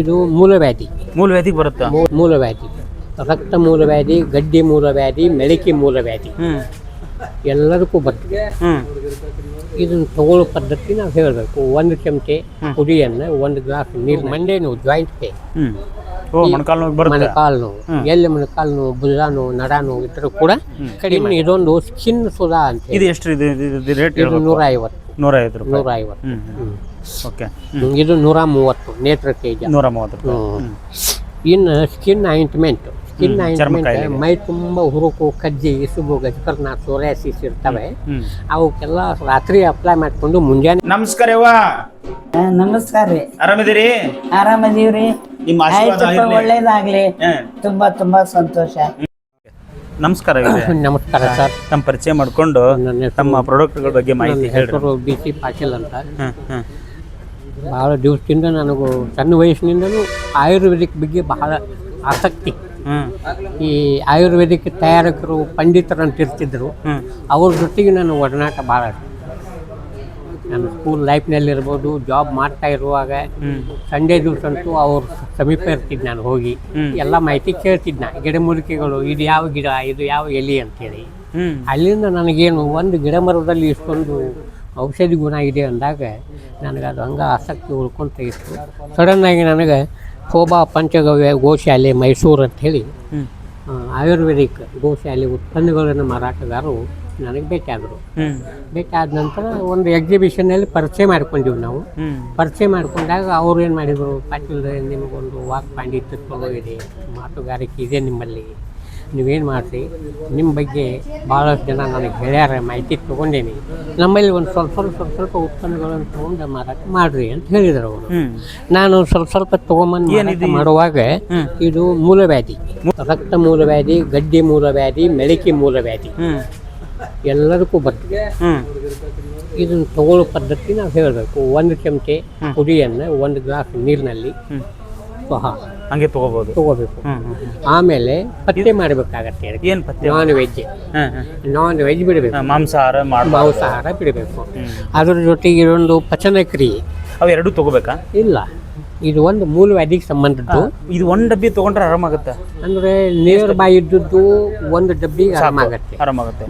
ಇದು ಮೂಲವ್ಯಾಧಿ ಮೂಲವ್ಯಾಧಿ ಬರುತ್ತಾ? ಮೂಲವ್ಯಾಧಿ ರಕ್ತ ಮೂಲವ್ಯಾಧಿ ಗಡ್ಡಿ ಮೂಲವ್ಯಾಧಿ ಮೆಳಕಿ ಮೂಲವ್ಯಾಧಿ ಎಲ್ಲದಕ್ಕೂ ಬರ್ತದೆ. ಇದನ್ನು ತಗೊಳ್ಳೋ ಪದ್ಧತಿ ನಾವು ಹೇಳಬೇಕು. ಒಂದು ಚಮಚೆ ಪುಡಿಯನ್ನು ಒಂದು ಗ್ಲಾಸ್ ನೀರು ಮಂಡೆ ನೋವು ಜಾಯಿಂಟ್ ಪೇನ್ ಮೊಣಕಾಲು ನೋವು ಎಲ್ಲಿ ಮೊಣಕಾಲು ನೋವು ಭುಜ ನೋವು ನಡ ನೋವು ಇದ್ರೂ ಕೂಡ ಕಡಿಮೆ ಇದೊಂದು ಸ್ಕಿನ್ ಸುಧಾ ಅಂತ. ಇದು ಎಷ್ಟು ನೂರ ಐವತ್ತು ನೂರ ಐವತ್ತು ನೂರ ಐವತ್ತು. ಓಕೆ. ಇದು ನೂರ ಮೂವತ್ತು ನೇತ್ರ ತೇಜ ನೂರ ಮೂವತ್ತು ಇನ್ನು ಸ್ಕಿನ್ ಆಯಿಂಟ್ಮೆಂಟ್ ಸ್ಕಿನ್ ಆಯಿಂಟ್ಮೆಂಟ್ ಮೈ ತುಂಬ ಹುರುಕು ಕಜ್ಜಿ ಇಸುಬು ಗಜಕರ್ನ ಸೋರಿಯಾಸಿಸ್ ಇರ್ತವೆ. ಅವಕ್ಕೆಲ್ಲ ರಾತ್ರಿ ಅಪ್ಲೈ ಮಾಡಿಕೊಂಡು ಮುಂಜಾನೆ ನಮಸ್ಕಾರ ನಮಸ್ಕಾರ ರೀ. ಆರಾಮಿದ್ದೀರಿ? ಆರಾಮದೀವ್ರಿ. ನಿಮ್ಮ ಆಶೀರ್ವಾದ ಆಯ್ತಪ್ಪ ಇರ್ಲಿ. ಒಳ್ಳೇದಾಗ್ಲಿ. ಹಾ. ತುಂಬಾ ತುಂಬಾ ಸಂತೋಷ. ನಮಸ್ಕಾರ ಇದೆ ನಮಸ್ಕಾರ ಸರ್. ತಮ್ಮ ಪರಿಚಯ ಮಾಡ್ಕೊಂಡು ನನ್ನ ಹೆಸರು- ತಮ್ಮ ಪ್ರಾಡಕ್ಟ್ಗಳ ಬಗ್ಗೆ ಮಾಹಿತಿ ನನ್ನ ಹೇಳ್ರಿ. ಹೆಸರು ಬಿ ಸಿ ಪಾಟೀಲ್ ಅಂತ. ಹ್ಮ್ ಹ್ಮ್ ಭಾಳ ದಿವಸದಿಂದ ನನಗೂ ಸಣ್ಣ ವಯಸ್ಸಿನಿಂದಲೂ ಆಯುರ್ವೇದಿಕ್ ಬಗ್ಗೆ ಬಹಳ ಆಸಕ್ತಿ. ಈ ಆಯುರ್ವೇದಿಕ್ ತಯಾರಕರು ಪಂಡಿತರು ಅಂತ ಇರ್ತಿದ್ರು ಅವ್ರ ಜೊತೆಗೆ ನನ್ನ ಒಡನಾಟ ಭಾಳ ನನ್ನ ಸ್ಕೂಲ್ ಲೈಫ್ನಲ್ಲಿರ್ಬೋದು ಜಾಬ್ ಮಾಡ್ತಾ ಇರುವಾಗ ಸಂಡೇ ದಿವಸ ಅಂತೂ ಅವ್ರ ಸಮೀಪ ಇರ್ತಿದ್ದೆ ನಾನು ಹೋಗಿ. ಎಲ್ಲ ಮಾಹಿತಿ ಕೇಳ್ತಿದ್ನ ಗಿಡಮೂಲಿಕೆಗಳು ಇದು ಯಾವ ಗಿಡ ಇದು ಯಾವ ಎಲೆ ಅಂತೇಳಿ. ಅಲ್ಲಿಂದ ನನಗೇನು ಒಂದು ಗಿಡ ಮರದಲ್ಲಿ ಇಷ್ಟೊಂದು ಔಷಧಿ ಗುಣ ಇದೆ ಅಂದಾಗ ನನಗೆ ಅದು ಹಂಗೆ ಆಸಕ್ತಿ ಉಳ್ಕೊಂತ ಇತ್ತು ಸಡನ್ನಾಗಿ ನನಗೆ ಶೋಭಾ ಪಂಚಗವ್ಯ ಗೋಶಾಲೆ ಮೈಸೂರು ಅಂತ ಹೇಳಿ ಹ್ಮ್. ಆ, ಆಯುರ್ವೇದಿಕ್ ಗೋಶಾಲೆ ಉತ್ಪನ್ನಗಳನ್ನು ಮಾರಾಟಗಾರರು ನನಗೆ ಬೇಕಾದರು. ಬೇಕಾದ ನಂತರ ಒಂದು ಎಕ್ಸಿಬಿಷನಲ್ಲಿ ಪರಿಚಯ ಮಾಡ್ಕೊಂಡ್ವಿ ನಾವು. ಪರಿಚಯ ಮಾಡ್ಕೊಂಡಾಗ ಅವ್ರು ಏನು ಮಾಡಿದರು ಪಾಟೀಲ್ ನಿಮಗೊಂದು ವಾಕ್ ಪಾಂಡಿತ್ಯ ಇದೆ ಮಾತುಗಾರಿಕೆ ಇದೆ ನಿಮ್ಮಲ್ಲಿ. ನೀವೇನು ಮಾಡಿರಿ? ನಿಮ್ಮ ಬಗ್ಗೆ ಭಾಳಷ್ಟು ಜನ ನನಗೆ ಹೇಳ್ಯಾರ ಮಾಹಿತಿ ತೊಗೊಂಡೇನಿ. ನಮ್ಮಲ್ಲಿ ಒಂದು ಸ್ವಲ್ಪ ಸ್ವಲ್ಪ ಸ್ವಲ್ಪ ಸ್ವಲ್ಪ ಉತ್ಪನ್ನಗಳನ್ನು ತೊಗೊಂಡು ಮಾರಾಟ ಮಾಡಿರಿ ಅಂತ ಹೇಳಿದರು ಅವರು. ನಾನು ಸ್ವಲ್ಪ ಸ್ವಲ್ಪ ತೊಗೊಂಬಂದು ಮಾಡುವಾಗ ಇದು ಮೂಲವ್ಯಾಧಿ. ರಕ್ತ ಮೂಲವ್ಯಾಧಿ ಗಡ್ಡಿ ಮೂಲವ್ಯಾಧಿ ಮೆಳಕಿ ಮೂಲವ್ಯಾಧಿ. ಎಲ್ಲದಕ್ಕೂ ಬರ್ತದೆ ಇದನ್ನು ತಗೊಳ್ಳೋ ಪದ್ಧತಿ ನಾವು ಹೇಳಬೇಕು. ಒಂದು ಚಮಚೆ ಪುಡಿಯನ್ನು ಒಂದು ಗ್ಲಾಸ್ ನೀರಿನಲ್ಲಿ ಸ್ವಹ ಹಂಗೆ ತಗೋಬಹುದು ತಗೋಬೇಕು. ಆಮೇಲೆ ಪತ್ತೆ ಮಾಡಬೇಕಾಗತ್ತೆ ಏನ್ ಪತ್ತೆ ನಾನ್ ವೆಜ್ ನಾನ್ ವೆಜ್ ಬಿಡಬೇಕು. ಮಾಂಸಾಹಾರ ಮಾಂಸಾಹಾರ ಬಿಡಬೇಕು. ಅದ್ರ ಜೊತೆಗೆ ಒಂದು ಪಚನ ಕ್ರಿಯೆ ಅವೆರಡು ತಗೋಬೇಕಾ? ಇಲ್ಲ. ಇದು ಒಂದು ಮೂಲ ವ್ಯಾಧಿಗೆ ಸಂಬಂಧದ್ದು. ಇದು ಒಂದು ಡಬ್ಬಿ ತಗೊಂಡ್ರೆ ಆರಾಮಾಗುತ್ತೆ? ಅಂದ್ರೆ ನಿಯರ್ ಬೈ ಇದ್ದದ್ದು ಒಂದು ಡಬ್ಬಿಗೆ ಆರಾಮಾಗತ್ತೆ. ಆರಾಮಾಗುತ್ತೆ.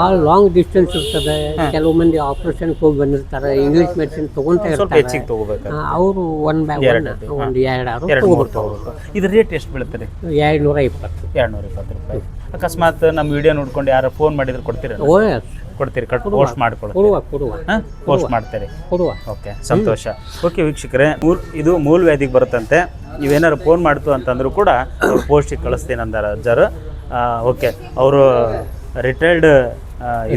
ಭಾಳ ಲಾಂಗ್ ಡಿಸ್ಟೆನ್ಸ್ ಇರ್ತದೆ. ಕೆಲವು ಮಂದಿ ಆಪರೇಷನ್ ಹೋಗಿ ಬಂದಿರ್ತಾರೆ ಇಂಗ್ಲಿಷ್ ಮೆಡಿಸಿನ್ ತಗೊಂತ ಸ್ವಲ್ಪ ಇರ್ತಾರೆ. ಹೆಚ್ಚಿಗೆ ತಗೋಬೇಕು ಅವರು ಒನ್ ಬ್ಯಾಗ್ ಒಂದು ಎರಡು ಇದು ತಗೋಬೇಕು. ಇದ್ರ ರೇಟ್ ಎಷ್ಟು ಬೀಳುತ್ತೆ ಎರಡು ನೂರ ಇಪ್ಪತ್ತು. ಎರಡು ನೂರ ಇಪ್ಪತ್ತು ರೂಪಾಯಿ. ಅಕಸ್ಮಾತ್ ನಮ್ಮ ವಿಡಿಯೋ ನೋಡ್ಕೊಂಡು ಯಾರು ಫೋನ್ ಮಾಡಿದ್ರೆ ಕೊಡ್ತೀರ ಓ ಕೊಡ್ತೀರಿ ಕಟ್ ಪೋಸ್ಟ್ ಮಾಡ್ಕೊಡ್ತೀರಿ. ಪೋಸ್ಟ್ ಮಾಡ್ತೀರಿ. ಓಕೆ ಸಂತೋಷ. ಓಕೆ ವೀಕ್ಷಕರೇ ಮೂರ್ ಇದು ಮೂಲ ವ್ಯಾಧಿಗೆ ಬರುತ್ತಂತೆ. ನೀವೇನಾರು ಫೋನ್ ಮಾಡ್ತು ಅಂತಂದ್ರೂ ಕೂಡ ಪೋಸ್ಟಿಗೆ ಕಳಿಸ್ತೀನಿ ಅಂದಾರ ಅಜ್ಜರು. ಓಕೆ ಅವರು ರಿಟೈರ್ಡ್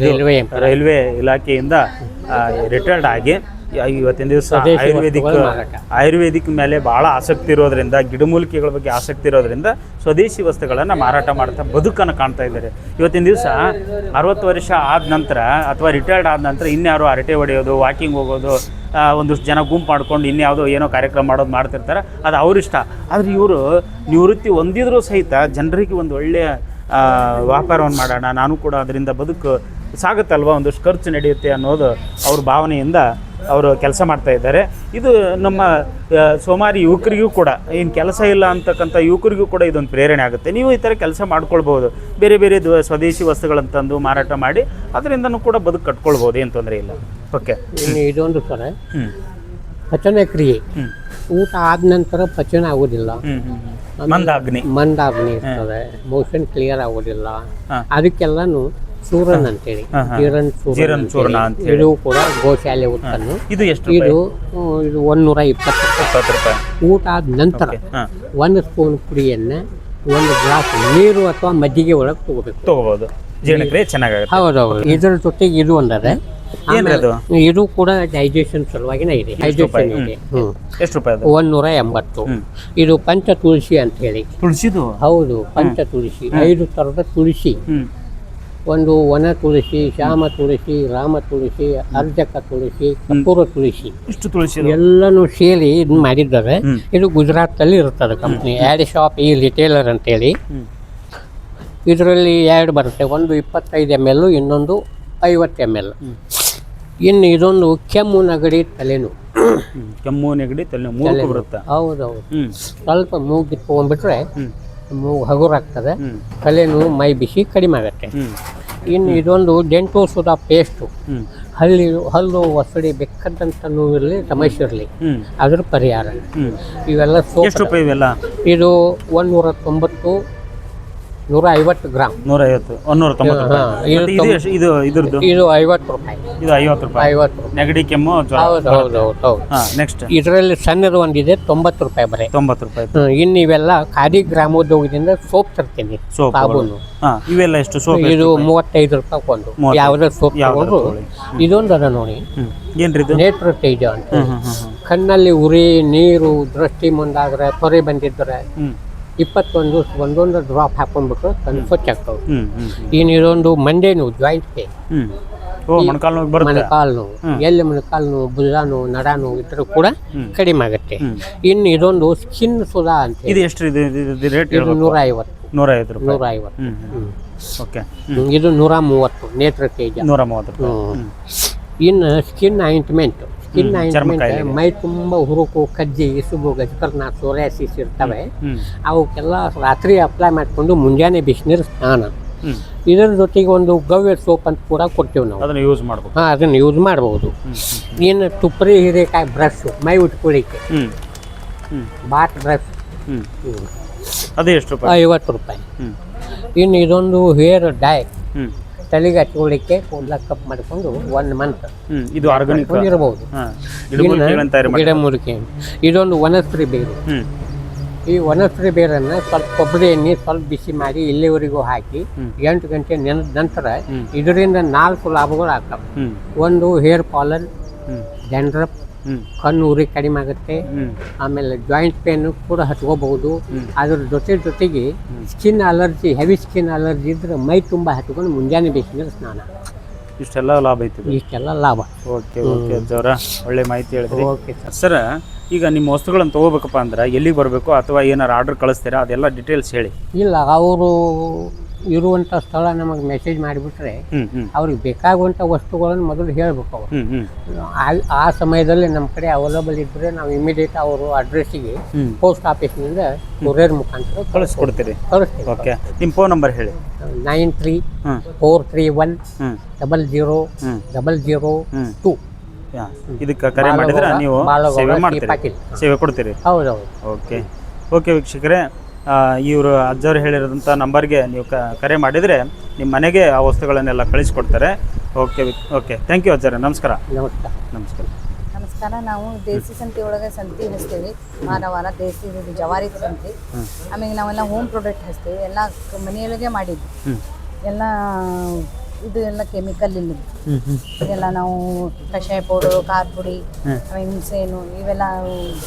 ರೈಲ್ವೆ ರೈಲ್ವೆ ಇಲಾಖೆಯಿಂದ ರಿಟೈರ್ಡ್ ಆಗಿ ಇವತ್ತಿನ ದಿವಸ ಆಯುರ್ವೇದಿಕ್ ಆಯುರ್ವೇದಿಕ್ ಮೇಲೆ ಭಾಳ ಆಸಕ್ತಿ ಇರೋದ್ರಿಂದ ಗಿಡಮೂಲಿಕೆಗಳ ಬಗ್ಗೆ ಆಸಕ್ತಿ ಇರೋದ್ರಿಂದ ಸ್ವದೇಶಿ ವಸ್ತುಗಳನ್ನು ಮಾರಾಟ ಮಾಡ್ತಾ ಬದುಕನ್ನು ಕಾಣ್ತಾ ಇದ್ದಾರೆ. ಇವತ್ತಿನ ದಿವಸ ಅರವತ್ತು ವರ್ಷ ಆದ ನಂತರ ಅಥವಾ ರಿಟೈರ್ಡ್ ಆದ ನಂತರ ಇನ್ಯಾರು ಅರಟೆ ಹೊಡೆಯೋದು ವಾಕಿಂಗ್ ಹೋಗೋದು ಒಂದಷ್ಟು ಜನ ಗುಂಪು ಮಾಡ್ಕೊಂಡು ಇನ್ಯಾವುದೋ ಏನೋ ಕಾರ್ಯಕ್ರಮ ಮಾಡೋದು ಮಾಡ್ತಿರ್ತಾರೆ. ಅದು ಅವರಿಷ್ಟ ಆದರೆ ಇವರು ನಿವೃತ್ತಿ ಹೊಂದಿದ್ರು ಸಹಿತ ಜನರಿಗೆ ಒಂದು ಒಳ್ಳೆಯ ಆ, ವ್ಯಾಪಾರವನ್ನು ಮಾಡೋಣ ನಾನು ಕೂಡ ಅದರಿಂದ ಬದುಕು ಸಾಗುತ್ತಲ್ವ ಒಂದಷ್ಟು ಖರ್ಚು ನಡೆಯುತ್ತೆ ಅನ್ನೋದು ಅವ್ರ ಭಾವನೆಯಿಂದ ಅವರು ಕೆಲಸ ಮಾಡ್ತಾ ಇದ್ದಾರೆ. ಇದು ನಮ್ಮ ಸೋಮಾರಿ ಯುವಕರಿಗೂ ಕೂಡ ಏನು ಕೆಲಸ ಇಲ್ಲ ಅಂತಕ್ಕಂಥ ಯುವಕರಿಗೂ ಕೂಡ ಇದೊಂದು ಪ್ರೇರಣೆ ಆಗುತ್ತೆ. ನೀವು ಈ ಥರ ಕೆಲಸ ಮಾಡ್ಕೊಳ್ಬೋದು ಬೇರೆ ಬೇರೆ ಸ್ವದೇಶಿ ವಸ್ತುಗಳನ್ನು ತಂದು ಮಾರಾಟ ಮಾಡಿ ಅದರಿಂದನೂ ಕೂಡ ಬದುಕು ಕಟ್ಕೊಳ್ಬೋದು ಏನು ತೊಂದರೆ ಇಲ್ಲ. ಓಕೆ. ಇದೊಂದು ಸರ ಪಚನ ಕ್ರಿಯೆ. ಊಟ ಆದ ನಂತರ ಪಚನ ಆಗೋದಿಲ್ಲ ಮಂದಾಗ್ನಿ. ಮಂದಾಗ್ನಿ ಇರ್ತದೆ. ಮೋಷನ್ ಕ್ಲಿಯರ್ ಆಗೋದಿಲ್ಲ. ಅದಕ್ಕೆಲ್ಲಾನು ಚೂರನ್ ಅಂತೇಳಿ. ಜೀರನ್ ಜೀರನ್ ಚೂರ್ಣ ಅಂತೇಳಿ. ಇದು ಕೂಡ ಗೋಶಾಲೆ ಉತ್ಪನ್ನ ಇದು ಎಷ್ಟು ರೂಪಾಯಿ? ಇದು ಹ್ಮ್, ಇದು ಒಂದೂರ ಇಪ್ಪತ್ತು ರೂಪಾಯಿ. ಇಪ್ಪತ್ತು ರೂಪಾಯಿ. ಊಟ ಆದ ನಂತರ ಹಾಂ. ಒಂದು ಸ್ಪೂನ್ ಪುಡಿಯನ್ನ ಒಂದು ಗ್ಲಾಸ್ ನೀರು ಅಥವಾ ಮಜ್ಜಿಗೆ ಒಳಗೆ ತಗೋಬೇಕು. ತಗೋಬಹುದು ಜೀರ್ಣಕ್ರಿಯೆ ಚೆನ್ನಾಗಾಗುತ್ತೆ. ಹೌದೌದು. ಇದರ ಜೊತೆಗೆ ಇದು ಒಂದದೆ. ಏನ್ರಿ ಇದು ಕೂಡ ಡೈಜೆಷನ್ ಸಲುವಾಗಿನೇ ಇದೆ. ಡೈಜೆಷನ್ ಇದೆ. ಹ್ಮ್. ಎಷ್ಟು ರೂಪಾಯಿ ಅದು? ಒಂದೂರ ಎಂಬತ್ತು. ಹ್ಮ್. ಇದು ಪಂಚ ತುಳಸಿ ಅಂತ ಹೇಳಿ ತುಳಸಿದು? ಹೌದು ಪಂಚ ತುಳಸಿ ಐದು ತರದ ತುಳಸಿ. ಒಂದು ವನ ತುಳಸಿ ಶ್ಯಾಮ ತುಳಸಿ ರಾಮ ತುಳಸಿ ಅರ್ಜಕ ತುಳಸಿ ಕಪೂರ ತುಳಸಿ. ಇಷ್ಟು ತುಳಸಿ ಎಲ್ಲನೂ ಸೇರಿ ಇದು ಮಾಡಿದ್ದಾರೆ. ಇದು ಇದು ಗುಜರಾತಲ್ಲಿ ಇರ್ತದೆ ಕಂಪ್ನಿ ಆ್ಯಡ್ ಶಾಪ್ ಈ ರಿಟೇಲರ್ ಅಂತೇಳಿ. ಹೇಳಿ ಇದರಲ್ಲಿ ಎರಡು ಬರುತ್ತೆ. ಒಂದು ಇಪ್ಪತ್ತೈದು ಎಂ ಎಲ್ ಇನ್ನೊಂದು ಐವತ್ತು ಎಂ ಎಲ್ ಇನ್ನು ಇದೊಂದು ಕೆಮ್ಮು ನಗಡಿ ತಲೆನೂ ಕೆಮ್ಮು ನೆಗಡಿ ತಲೆ ಬರುತ್ತಾ? ಹೌದೌದು. ಸ್ವಲ್ಪ ಮೂಗು ಕಿತ್ಕೊಂಡ್ಬಿಟ್ರೆ ಹ್ಮ್. ಮೂಗು ಹಗುರಾಗ್ತದೆ. ತಲೆನೋವು ಮೈ ಬಿಸಿ ಕಡಿಮೆ ಆಗುತ್ತೆ. ಇನ್ನು ಇದೊಂದು ಡೆಂಟು ಸುಧಾ ಪೇಸ್ಟು ಹಳ್ಳಿ ಹಲ್ಲಿ ಹಲ್ಲು ಒಸಡಿ ಬೆಕ್ಕದಂತ ನೋವಿರಲಿ ಸಮಸ್ಯೆ ಇರಲಿ. ಅದ್ರ ಪರಿಹಾರ. ಇವೆಲ್ಲ ಸೋಪ್ ಇವೆಲ್ಲ? ಇದು ಒಂದೂರ ತೊಂಬತ್ತು ನೂರ ಐವತ್ತು ಗ್ರಾಮ್ ನೂರೈವತ್ತು ಒಂದೂರ ತೊಂಬತ್ತು ಹಾ, ಇದು ಮತ್ತೆ ಇದು ಎಷ್ಟು ಇದು ಇದ್ರದ್ದು? ಇದು ಐವತ್ತು ರೂಪಾಯಿ. ಇದು ಐವತ್ತು ರೂಪಾಯಿ. ಐವತ್ತು ರೂಪಾಯಿ. ನೆಗಡಿ ಕೆಮ್ಮು ಜ್ವರ? ಹೌದು ಹೌದು ಹೌದು ಹೌದು. ಹಾ ನೆಕ್ಸ್ಟ್ ಇದರಲ್ಲಿ ಸಣ್ಣದು ಒಂದಿದೆ ತೊಂಬತ್ತು ರೂಪಾಯಿ ಬರೀ ತೊಂಬತ್ತು ರೂಪಾಯಿ. ಹ್ಮ್, ಇನ್ನು ಇವೆಲ್ಲ ಖಾದಿ ಗ್ರಾಮೋದ್ಯೋಗದಿಂದ ಸೋಪ್ ತರ್ತೀನಿ ಸೋಪ್ ಸಾಬೂನು. ಹಾ ಇವೆಲ್ಲ ಎಷ್ಟು? ಸೋಪ್ ಇದು ಮೂವತ್ತೈದು ರೂಪಾಯಿ ಒಂದು ಮೂವತ್ತೈದು. ಯಾವುದೇ ಸೋಪ್ ಯಾವ್ದಾದ್ರು ತಗೊಂಡ್ರು. ಇದೊಂದು ಅದ ನೋಡಿ. ಹ್ಮ್. ಏನ್ರಿ ಇದು? ನೇತ್ರ ತೈಜ ಅಂತ. ಹ್ಮ್ ಹ್ಮ್ ಹ್ಮ್ ಕಣ್ಣಲ್ಲಿ ಉರಿ ನೀರು ದೃಷ್ಟಿ ಮುಂದಾದ್ರೆ ತೊರೆ ಬಂದಿದ್ರೆ ಹ್ಮ್. ಇಪ್ಪತ್ತೊಂದು ಒಂದೊಂದು ಡ್ರಾಪ್ ಹಾಕೊಂಡ್ಬಿಟ್ಟು ಕನ್ಫರ್ಟ್ ಆಗ್ತವೆ ಇನ್ನು ಇದೊಂದು ಮಂಡೆ ನೋವು ಜಾಯಿಂಟ್ ಪೇ ಹ್ಮ್. ಓ ಮೊಣಕಾಲು ನೋವು ಎಲ್ಲಿ ಮೊಣಕಾಲು ನೋವು ಭುಜ ನೋವು ನಡ ನೋವು ಇದ್ರೂ ಕೂಡ. ಕಡಿಮೆ ಆಗುತ್ತೆ. ಇನ್ನು ಇದೊಂದು ಸ್ಕಿನ್ ಸುಧಾ ಅಂತ ಇದು ಎಷ್ಟು ಇದು ನೂರ ಐವತ್ತು ನೂರ ಐವತ್ತು ಹ್ಮ್ ಹ್ಮ್. ಓಕೆ ಇದು ನೂರ ಮೂವತ್ತು ನೇತ್ರ ತೇಜ ನೂರ ಮೂವತ್ತು ಇನ್ನು ಸ್ಕಿನ್ ಆಯಿಂಟ್ಮೆಂಟ್ ಸ್ಕಿನ್ ಆಯಿಂಟ್ಮೆಂಟ್ ಮೈ ತುಂಬ ಹುರುಕು ಕಜ್ಜಿ ಇಸುಬು ಗಜಕರ್ನ ಸೋರಿಯಾಸಿಸ್ ಇರ್ತವೆ. ಅವಕ್ಕೆಲ್ಲ ರಾತ್ರಿ ಅಪ್ಲೈ ಮಾಡಿಕೊಂಡು ಮುಂಜಾನೆ ಬಿಸಿನೀರು ಸ್ನಾನ. ಇದರ ಜೊತೆಗೆ ಒಂದು ಗವ್ಯ ಸೋಪ್ ಅಂತ ಕೂಡ ಕೊಡ್ತೀವಿ ನಾವು. ಅದನ್ನ ಯೂಸ್ ಮಾಡ್ಬೋದು ಹಾಂ ಅದನ್ನು ಯೂಸ್ ಮಾಡ್ಬೋದು. ಇನ್ನು ತುಪ್ಪರಿ ಹೀರೆಕಾಯಿ ಬ್ರಷ್ ಮೈ ಉಟ್ಕೊಳ್ಳಿಕ್ಕೆ ಬಾಟ್ ಬ್ರಷ್ ಅದೇ ಎಷ್ಟು ರೂಪಾಯಿ? ಐವತ್ತು ರೂಪಾಯಿ. ಇನ್ನು ಇದೊಂದು ಹೇರ್ ಡೈ ತಲೆಗೆ ಹಚ್ಕೊಳ್ಳಿಕ್ಕೆ ಕೂದಲ ಕಪ್ ಮಾಡಿಕೊಂಡು ಒನ್ ಮಂತ್ ಇದು ಆರ್ಗಾನಿಕ್ ಇರಬಹುದು ಹಾ ಗಿಡಮೂಲಿಕೆಗಳನ್ನ ತಯಾರು ಮಾಡಿ ಗಿಡ ಮುರಿಕೆ ಇದೊಂದು ವನಸ್ಪತಿ ಬೇರು. ಈ ವನಸ್ಪತಿ ಬೇರನ್ನ ಸ್ವಲ್ಪ ಕೊಬ್ಬರಿ ಎಣ್ಣೆ ಸ್ವಲ್ಪ ಬಿಸಿ ಮಾಡಿ ಇಲ್ಲಿವರೆಗೂ ಹಾಕಿ. ಎಂಟು ಗಂಟೆ ನೆನೆದ ನಂತರ ಇದರಿಂದ ನಾಲ್ಕು ಲಾಭಗಳು ಆಗ್ತವೆ. ಒಂದು ಹೇರ್ ಫಾಲನ್ ಹ್ಮ್. ಕಣ್ಣು ಉರಿ ಕಡಿಮೆ ಆಗುತ್ತೆ. ಆಮೇಲೆ ಜಾಯಿಂಟ್ ಪೇನ್ ಕೂಡ ಹತ್ಕೋಬಹುದು. ಅದ್ರ ಜೊತೆ ಜೊತೆಗೆ skin allergy heavy skin allergy ಇದ್ರೆ ಮೈ ತುಂಬ ಹತ್ಕೊಂಡು ಮುಂಜಾನೆ ಬೇಕಿದ್ರೆ ಸ್ನಾನ. ಇಷ್ಟೆಲ್ಲ ಲಾಭ ಐತಿ. ಇಷ್ಟೆಲ್ಲ ಲಾಭ. ಓಕೆ ಓಕೆ ಜೋರ ಒಳ್ಳೆ ಮಾಹಿತಿ ಹೇಳಿದ್ರಿ. Okay sir. ಸರ್ ಈಗ ನಿಮ್ಮ ವಸ್ತುಗಳನ್ನು ತಗೋಬೇಕಪ್ಪ ಅಂದ್ರೆ ಎಲ್ಲಿಗೆ ಬರಬೇಕು ಅಥವಾ ಏನಾರು ಆರ್ಡರ್ ಕಳಿಸ್ತೀರಾ? ಅದೆಲ್ಲ ಡೀಟೇಲ್ಸ್ ಹೇಳಿ. ಇಲ್ಲ ಅವರು ಇರುವಂಥ ಸ್ಥಳ ನಮಗೆ ಮೆಸೇಜ್ ಮಾಡಿಬಿಟ್ರೆ ಅವ್ರಿಗೆ ಬೇಕಾಗುವಂಥ ವಸ್ತುಗಳನ್ನು ಮೊದಲು ಹೇಳ್ಬೇಕು ಅವರು. ಆ- ಸಮಯದಲ್ಲಿ ನಮ್ಮ ಕಡೆ ಅವೈಲಬಲ್ ಇದ್ದರೆ ನಾವು ಇಮಿಡಿಯೇಟ್ ಅವರು ಅಡ್ರೆಸ್ಸಿಗೆ ಪೋಸ್ಟ್ ಆಫೀಸ್ನಿಂದ ಕೊರಿಯರ್ ಮುಖಾಂತರ ಕಳಿಸ್ಕೊಡ್ತೀರಿ. ಕಳಿಸ್ತೀವಿ ಓಕೆ ನಿಮ್ಮ ಫೋನ್ ನಂಬರ್ ಹೇಳಿ. Nine three four three one double zero double zero two. ಇದಕ್ಕೆ ಕರೆ ಮಾಡಿದ್ರೆ ನೀವು ಸೇವೆ. ಮಾಡ್ತೀರಿ. ಸೇವೆ ಕೊಡ್ತೀರಿ. ಹೌದೌದು. ಓಕೆ ಓಕೆ ವೀಕ್ಷಕರೇ. ಇವರು ಅಜ್ಜರು ಹೇಳಿರೋದಂಥ ನಂಬರ್ಗೆ ನೀವು ಕ ಕರೆ ಮಾಡಿದರೆ ನಿಮ್ಮ ಮನೆಗೆ ಆ ವಸ್ತುಗಳನ್ನೆಲ್ಲ ಕಳಿಸ್ಕೊಡ್ತಾರೆ. Okay okay. ಥ್ಯಾಂಕ್ ಯು ಅಜ್ಜರ. ನಮಸ್ಕಾರ. ನಮಸ್ಕಾರ. ನಮಸ್ಕಾರ. ನಮಸ್ಕಾರ. ನಾವು ದೇಸಿ ಸಂತಿ ಒಳಗೆ ಸಂತಿ ಹಚ್ತೇವೆ ವಾರ ವಾರ ದೇಸಿ ಜವಾರಿ ಸಂತಿ. ಆಮೇಲೆ ನಾವೆಲ್ಲ ಹೋಮ್ ಪ್ರಾಡಕ್ಟ್ ಹಚ್ತೀವಿ. ಎಲ್ಲ ಕ- ಮನೆಯೊಳಗೆ ಮಾಡಿದ್ವಿ ಎಲ್ಲ ಇದು ಎಲ್ಲ ಕೆಮಿಕಲ್ ಇಲ್ಲ ಇದೆಲ್ಲ ನಾವು ಕಷಾಯ ಪೌಡರ್ ಖಾರ ಪುಡಿ. ಆಮೇಲೆ ಹುಣಸೆಹಣ್ಣು ಇವೆಲ್ಲ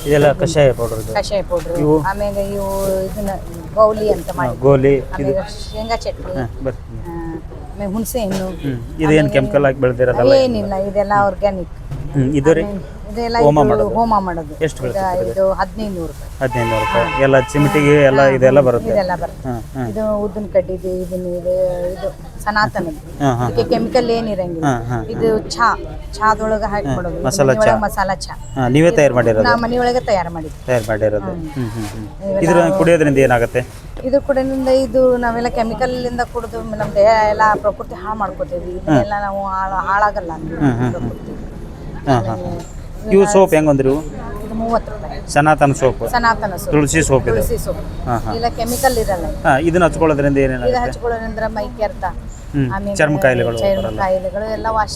ಇದೆಲ್ಲ ಕಷಾಯ ಪೌಡರ್ ಕಷಾಯ ಪೌಡರ್ ಆಮೇಲೆ ಇವು ಇದನ್ನ ಗೌಲಿ ಅಂತ ಮಾಡಿ ಗೋಲಿ ಆಮೇಲೆ ಶೇಂಗಾ ಚಟ್ನಿ. ಆಮೇಲೆ ಹುಣಸೆ ಹಣ್ಣು. ಇದು ಇದೇನು ಕೆಮಿಕಲ್ ಹಾಕಿ ಬೆಳೆದಿರೋದಲ್ಲ ಏನಿಲ್ಲ ಇದೆಲ್ಲ? ಆರ್ಗ್ಯಾನಿಕ್ ಇದು ರೀ? ಇದೆಲ್ಲ ಹೋಮ ಇದು ಮಾಡೋದು. ಹೋಮ ಮಾಡೋದು. ಎಷ್ಟು ಇದು ಇದು ಹದಿನೈದು ನೂರು ರೂಪಾಯಿ. ಹದಿನೈದು ನೂರು ರೂಪಾಯಿ. ಎಲ್ಲ ಚಿಮಟಿಗೆ ಎಲ್ಲ ಇದೆಲ್ಲ ಬರುತ್ತೆ. ಇದೆಲ್ಲ ಬರುತ್ತೆ. ಹಾಂ ಹಾಂ. ಇದು ಉದ್ದಿನ ಇದನ್ನ ಇದು ಇದು ಸನಾತನದ್ದು ಹಾಂ ಹಾಂ ಇದಕ್ಕೆ ಕೆಮಿಕಲ್ ಏನಿರಂಗಿಲ್ಲ ಹಾಂ ಹಾಂ. ಇದು ಚಾ ಚಾದೊಳಗೆ ಹಾಕಿ ಮಾಡೋದು ಇದು ಮಸಾಲ ಚಹಾ. ಮಸಾಲ ಚಾ. ಹಾಂ ನೀವೇ ತಯಾರು ಮಾಡಿರೋದು? ನಾ ಮನೆಯೊಳಗೆ ತಯಾರು ಮಾಡಿದ್ವಿ ತಯಾರು ಮಾಡಿರೋದು. ಇದರ ಇದ್ರ ಕುಡಿಯೋದ್ರಿಂದ ಏನಾಗುತ್ತೆ? ಇದು ಕುಡಿಯೋದ್ರಿಂದ ಇದು ನಾವೆಲ್ಲ ಕೆಮಿಕಲ್ ಇಂದ ಕುಡಿದು ನಮ್ಮ ದೇಹ ಎಲ್ಲ ಪ್ರಕೃತಿ ಹಾಳು ಮಾಡ್ಕೋತೀವಿ. ಇದನ್ನೆಲ್ಲ ನಾವು ಹಾಳು ಹಾಳಾಗಲ್ಲ ಅಂದ್ರೆ ಪ್ರಕೃತಿ. ಹಾಂ ಇವು ಸೋಪ್ ಹೆಂಗೆ ಅಂದ್ರಿ ಇವು? ಇದು ಮೂವತ್ತು ರೂಪಾಯಿ. ಸನಾತನ ಸೋಪ್. ಸನಾತನ ಸೋಪ್. ತುಳಸಿ ಸೋಪ್ ಇದೆ? ತುಳಸಿ ಹಾಂ ಹಾಂ. ಇಲ್ಲ ಕೆಮಿಕಲ್ ಇರಲ್ಲ. ಹಾಂ ಇದನ್ನ ಹಚ್ಕೊಳ್ಳೋದ್ರಿಂದ ಇದು ಏನೇನಾಗುತ್ತೆ ಹಚ್ಕೊಳ್ಳೋದ್ರಿಂದ ಮೈ ಕೆರೆತ ಚರ್ಮ ಕಾಯಿಲೆಗಳು ಚರ್ಮ ಬರಲ್ಲ. ಕಾಯಿಲೆಗಳು ಎಲ್ಲ ವಾಶ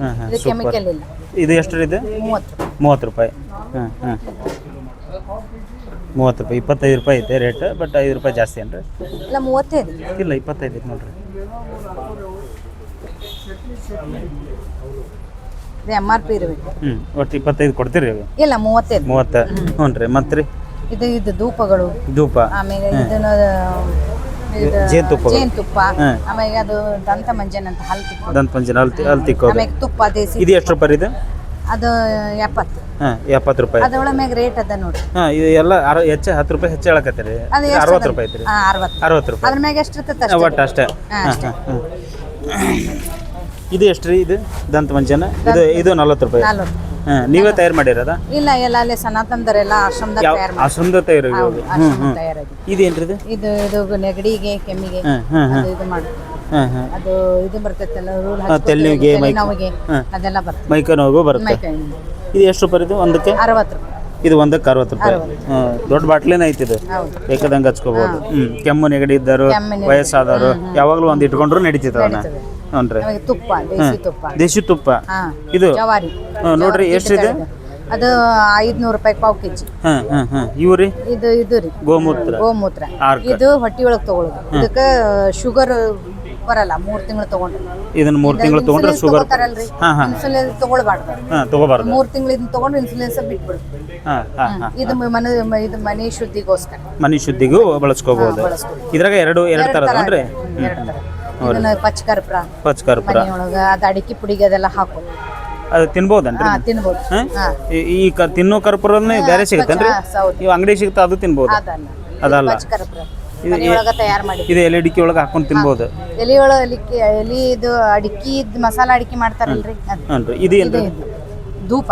ಹಾಂ ಹಾಂ ಇದು ಕೆಮಿಕಲ್ ಇಲ್ಲ. ಇದು ಎಷ್ಟು ಇದೆ? ಮೂವತ್ತು ರೂಪಾಯಿ. ಮೂವತ್ತು ರೂಪಾಯಿ. ಹಾಂ ಹಾಂ. ಮೂವತ್ತು ರೂಪಾಯಿ. ಇಪ್ಪತ್ತೈದು ರೂಪಾಯಿ ಐತೆ ರೇಟ್ ಬಟ್ ಐದು ರೂಪಾಯಿ ಜಾಸ್ತಿ ಏನ್ರಿ? ಇಲ್ಲ ಮೂವತ್ತೈದು ಇಲ್ಲ ಇಪ್ಪತ್ತೈದು ಐತೆ ನೋಡ್ರಿ. ಇದು ಎಂ ಆರ್ ಪಿ ಇರಬೇಕು. ಹ್ಞೂ ಒಟ್ಟು ಇಪ್ಪತ್ತೈದು ಕೊಡ್ತೀರಿ ಇಲ್ಲ ಮೂವತ್ತೈದು. ಮೂವತ್ತು. ಹ್ಞೂ ರೀ ಮತ್ತು ರೀ ಇದು ಇದು ಧೂಪಗಳು. ಧೂಪ. ಆಮೇಲೆ ಇದನ್ನ ಇದು. ಜೇನುತುಪ್ಪ ಹ್ಮ್. ಆಮೇಲೆ ಅದು ದಂತ ಮಂಜನ್ ಅಂತ ಹಲ್ ತಿಕ್ಕೋದು. ದಂತ ಪಂಜನ ಅಲ್ತಿ ಅಲ್ಲಿ ತಿಕ್ಕೋದು. ಆಮೇಲೆ ತುಪ್ಪ ದೇಸಿ ಇದು ಎಷ್ಟು ರೂಪಾಯಿ ಇದು? ಅದು ಎಪ್ಪತ್ತು. ಹಾಂ ಎಪ್ಪತ್ತು ರೂಪಾಯಿ. ಅದ್ರೊಳಗೆ ಮ್ಯಾಗ ರೇಟ್ ಅದ ನೋಡಿ ಹಾಂ ಇದು ಎಲ್ಲ ಅರ ಹೆಚ್ಚು ಹತ್ತು ರೂಪಾಯಿ ಹೆಚ್ಚು ಹೇಳಕತ್ತೀರಿ. ಅರವತ್ತು ರೂಪಾಯಿ ಐತ್ರಿ. ಅರವತ್ತು. ಅರವತ್ತು ರೂಪಾಯಿ. ಅದ್ರ ಮ್ಯಾಗ ಎಷ್ಟು ಇರ್ತೈತೆ ಒಟ್ಟು ಅಷ್ಟೇ. ಹಾಂ ಹಾಂ ಇದು ಎಷ್ಟು ರೀ ಇದು? ದಂತ ಮಂಜನ? ಇದು ಇದು ನಲ್ವತ್ತು ರೂಪಾಯಿ. ಹಾ ಹಾಂ ನೀವೇ ತಯಾರು ಮಾಡಿರೋದ? ಇಲ್ಲ ಎಲ್ಲ ಅಲ್ಲಿ ಸನಾತನದರೆಲ್ಲ ಆಶ್ರಮದ ಯಾವ ತಯಾರು ಆಶ್ರಮದ ತಯಾರು ಹೌದು ಆಶ್ರಮ ತಯಾರಾಗಿ ಇದು? ಇದು ಇದು ನೆಗಡಿಗೆ ಕೆಮ್ಮಿಗೆ ಹಾಂ ಹಾಂ ಹಾಂ. ಅದು ಇದು ಮಾಡಿ ಹಾಂ ಹಾಂ. ಅದು ಇದು ಬರ್ತೈತಲ್ಲ ರೂಲ್ ತೆಲಿಗೆ, ಮೈ- ನೋವಿಗೆ ಹಾಂ. ಅದೆಲ್ಲ ಬರ್ತದೆ. ಮೈಕೈ ಬರುತ್ತೆ. ಇದು ಎಷ್ಟು ರೂಪಾಯಿ ಇದು? ಒಂದಕ್ಕೆ? ಅರವತ್ತು ರೂಪಾಯಿ. ಇದು ಒಂದಕ್ಕೆ ಅರವತ್ತು ರೂಪಾಯಿ. ಹಾಂ ದೊಡ್ಡ ಬಾಟ್ಲೇನ ಐತಿ ಇದು. ಹೌದು. ಬೇಕಾದಂಗೆ ಕೆಮ್ಮು ನೆಗಡಿ ಕೆಮ್ಮು ನೆಗಡಿ. ವಯಸ್ಸಾದವರು ಯಾವಾಗಲೂ ಒಂದ್ ಇಟ್ಕೊಂಡ್ರು ನಡೀತಿತ್ತು ನಡೀತದೆ. ಹ್ಞೂ ರೀ ನಮಗೆ ತುಪ್ಪ ದೇಸಿ ತುಪ್ಪ. ದೇಶಿ ತುಪ್ಪ. ಹಾ ಇದು? ಜವಾರಿ. ನೋಡ್ರಿ ಎಷ್ಟಿದೆ ಅದು ಐದ್ನೂರು ರೂಪಾಯಿ ಪಾವ್ ಕೆಜಿ. ಹಾಂ ಹಾಂ ಹಾಂ. ಇವು ರೀ ಇದು ಇದು ರೀ. ಗೋಮೂತ್ರ. ಗೋಮೂತ್ರ. ಆರ್ಕ. ಇದು ಹೊಟ್ಟಿ ಒಳಗೆ ತಗೊಳ್ಳೋದು. ಇದಕ್ಕೆ ಶುಗರ್ ಬರಲ್ಲ ಮೂರ್ ತಿಂಗಳು ತಗೊಂಡ್ರೆ. ಇದನ್ನ ಮೂರು ತಿಂಗಳು ತಗೊಂಡ್ರೆ ಶುಗರ್ ತಗೋತಾರಲ್ರಿ. ಹಾಂ ಹಾಂ. ಇನ್ಸುಲಿನ್ ತಗೊಳ್ಬಾರ್ದು. ಹಾಂ ತೊಗೋಬಾರ್ದು. ಮೂರ್ ಇದನ್ನ ತಗೊಂಡ್ರೆ ಇನ್ಸುಲಿನ್ಸ್ ಬಿಟ್ಬಿಡ್ತು ಹಾಂ ಹಾಂ ಹಾಂ ಇದು ಮನೆ ಇದು ಮನೆ ಶುದ್ಧಿಗೋಸ್ಕರ. ಮನೆ ಶುದ್ಧಿಗೂ ಬಳಸ್ಕೋಬಹುದು ಬಳಸ್ಬೋದು. ಇದ್ರಾಗ ಎರಡು ಎರಡು ತರ ಹ್ಮ್, ಎರಡ್ ತರ ಇದನ್ನ ಪಚ್ಕರ್ಪುರ. ಪಚ್ಕರ್ಪುರ. ಮನೆಯೊಳಗ ಅದು ಅಡಿಕೆ ಪುಡಿಗೆ ಅದೆಲ್ಲ ಹಾಕೋ ಅದು ತಿನ್ಬೋದನ್ರಿ ಹಾ ತಿನ್ಬೋದು. ಹಾಂ? ಹಾ. ಈ- ಈ ಕ ತಿನ್ನೋ ಕರ್ಪೂರನೇ ಬೇರೆ ಸಿಗುತ್ತೇನ್ರಿ? ಹಾ, ಹೌದು. ಇವು ಅಂಗಡಿ ಸಿಗ್ತಾ ಅದು ತಿನ್ಬೋದು? ಅದಲ್ಲ. ಅದಲ್ಲ. ಪಚ್ಕರ್ಪುರ. ಮನೆಯೊಳಗ ತಯಾರು ಮಾಡಿ ಇದು ಎಲೆಡಿಕೆ ಒಳಗೆ ಹಾಕೊಂಡು ತಿನ್ಬೋದು? ಎಲಿ ಒಳಗೆ ಎಲಿ ಇದು ಅಡಿಕೆ ಮಸಾಲ ಅಡಿಕೆ ಮಾಡ್ತಾರಲ್ರಿ? ಅದು ಇದು ಇದು ಏನು ಇದು. ಧೂಪ.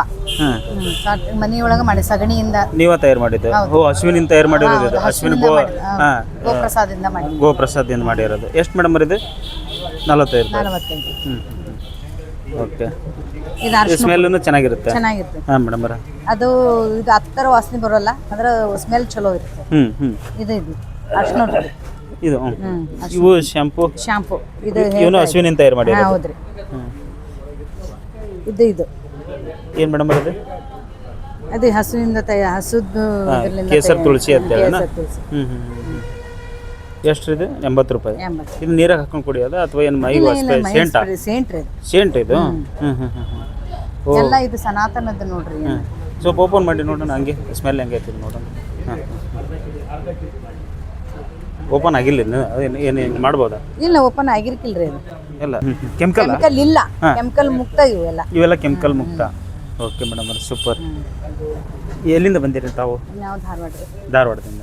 ಮನೆಯೊಳಗ ಮಾಡಿ ಸಗಣಿಯಿಂದ. ನೀವ ತಯಾರು ಮಾಡಿದ್ದು? ಓ ಹಸುವಿನಿಂದ ತಯಾರು ಮಾಡಿರೋದು ಇದು. ಗೋ ಹಾಂ ಗೋಪ್ರಸಾದದಿಂದ ಮಾಡಿ ಗೋಪ್ರಸಾದಿಂದ ಮಾಡಿರೋದು. ಎಷ್ಟು ಮೇಡಮ್ ಇದು? ನಲವತ್ತೈದು ರೂಪಾಯಿ. ನಲವತ್ತೈದು. ಹ್ಞೂ ಓಕೆ. ಇದು ಸ್ಮೆಲ್ಲೂ ಚೆನ್ನಾಗಿರುತ್ತೆ? ಚೆನ್ನಾಗಿರುತ್ತೆ. ಹಾಂ ಮೇಡಮ್ ಅದು ಇದು ಹತ್ತರ ವಾಸನೆ ಬರೋಲ್ಲ ಅಂದ್ರೆ ಸ್ಮೆಲ್ ಚಲೋ ಇರುತ್ತೆ. ಹ್ಞೂ ಹ್ಞೂ ಇದು ಇದು. ಅರ್ಶಿನ ಇದು ಇವು ಶಾಂಪು ಶಾಂಪೂ ಇದು ಇವನು ಹಸುವಿನಿಂದ ತಯಾರು ಮಾಡಿ ಹೌದ್ರಿ. ಇದು ಇದು. ಏನು ಮೇಡಮ್ ಅದು? ಅದೇ ಹಸುವಿಂದ ತಯ ಹಸುದ್ದು ಕೇಸರ್ ತಯಾರು- ತುಳಸಿ ಅಂತ ಹೇಳೋಣ? ಕೇಸರ್ ತುಳಸಿ. ಹ್ಞೂ ಹ್ಞೂ ಹ್ಞೂ ಎಷ್ಟು ಇದು? ಎಂಬತ್ತು ರೂಪಾಯಿ. ಎಂಬತ್ತು. ಇದು ನೀರಾಗ ಹಾಕೊಂಡು ಕುಡಿಯೋದ ಅಥವಾ ಏನು ಮೈ ಇಲ್ಲ ಸೇಂಟ? ಸೇಂಟ್ ರೀ ಸೇಂಟ್ ಇದು? ಹ್ಞೂ ಹ್ಞೂ ಹ್ಞೂ ಹ್ಞೂ ಓ. ಎಲ್ಲ ಇದು ಸನಾತನದ ನೋಡ್ರಿ ಹ್ಞೂ ಸ್ವಲ್ಪ ಓಪನ್ ಮಾಡಿ ನೋಡೋಣ ಹಂಗೆ. ಸ್ಮೆಲ್ ಹೆಂಗೈತಿ ನೋಡೋಣ. ಹಾಂ ಓಪನ್ ಆಗಿಲ್ಲ ಏನು ಏನು ಮಾಡ್ಬೋದಾ? ಇಲ್ಲ ಓಪನ್ ಆಗಿರ್ಕಿಲ್ರಿ ಅದು. ಇಲ್ಲ. ಕೆಮಿಕಲ್ ಕೆಮಿಕಲ್ ಇಲ್ಲ. ಹಾ. ಕೆಮಿಕಲ್ ಮುಕ್ತ ಇವೆಲ್ಲ. ಇವೆಲ್ಲ ಕೆಮಿಕಲ್ ಮುಕ್ತ. ಓಕೆ ಮೇಡಮ್ ಸೂಪರ್ ಎಲ್ಲಿಂದ ಬಂದಿರಿ ತಾವು? ನಾವು ಧಾರವಾಡ ಧಾರವಾಡದಿಂದ.